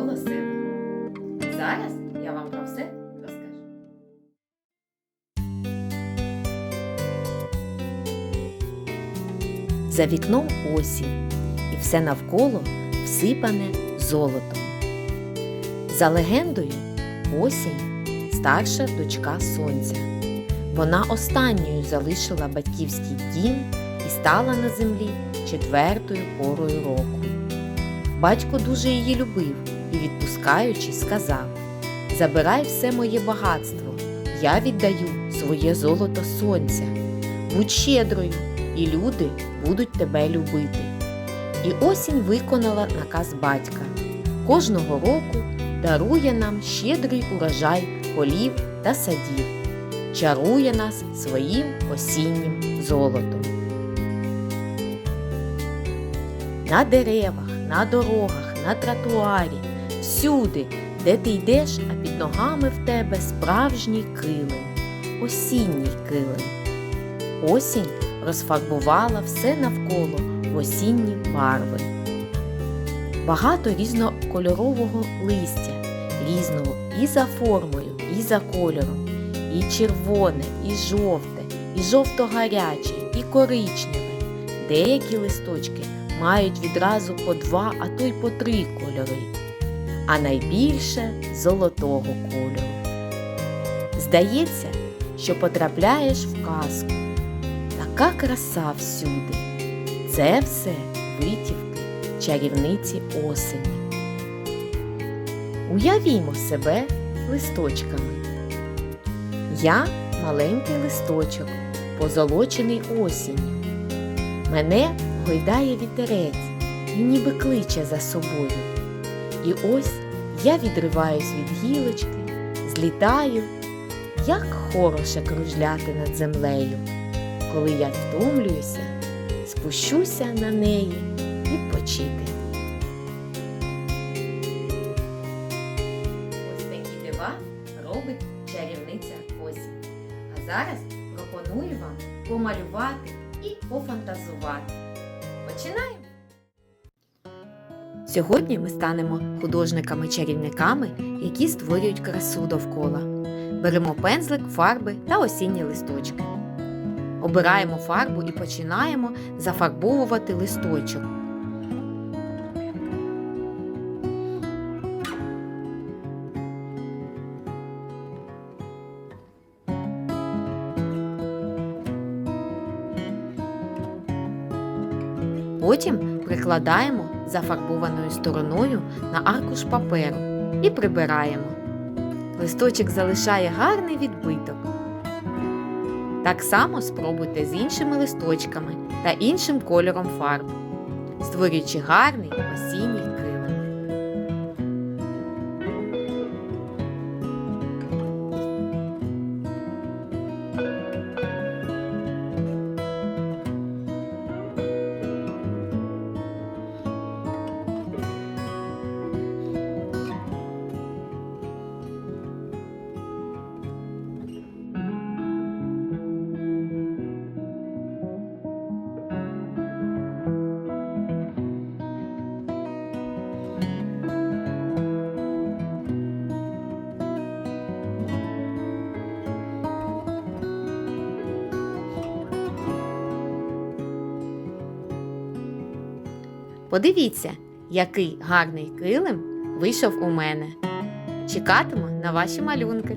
навколо. Зараз я вам про все розкажу. За вікном осінь, і все навколо всипане золотом. За легендою, осінь старша дочка сонця. Вона останньою залишила батьківський дім і стала на землі четвертою порою року. Батько дуже її любив і, відпускаючи, сказав: Забирай все моє багатство, я віддаю своє золото сонця. Будь щедрою, і люди будуть тебе любити. І осінь виконала наказ батька. Кожного року дарує нам щедрий урожай полів та садів, чарує нас своїм осіннім золотом. На деревах, на дорогах, на тротуарі, всюди, де ти йдеш, а під ногами в тебе справжній килим, осінній килим. Осінь розфарбувала все навколо в осінні барви. Багато різнокольорового листя, різного і за формою, і за кольором, і червоне, і жовте, і жовто-гаряче, і коричневе. Деякі листочки мають відразу по два, а то й по три кольори, а найбільше золотого кольору. Здається, що потрапляєш в казку. Така краса всюди. Це все витівки чарівниці осені. Уявімо себе листочками. Я маленький листочок, позолочений осінню. Мене гойдає вітерець і ніби кличе за собою. І ось я відриваюсь від гілочки, злітаю, як хороше кружляти над землею. Коли я втомлююся, спущуся на неї відпочити. Ось такі дива робить чарівниця осінь. А зараз пропоную вам помалювати і пофантазувати. Починаємо! Сьогодні ми станемо художниками-чарівниками, які створюють красу довкола. Беремо пензлик, фарби та осінні листочки. Обираємо фарбу і починаємо зафарбовувати листочок. Потім прикладаємо зафарбованою стороною на аркуш паперу і прибираємо. Листочок залишає гарний відбиток. Так само спробуйте з іншими листочками та іншим кольором фарб, створюючи гарний осінній Подивіться, який гарний килим вийшов у мене. Чекатиму на ваші малюнки.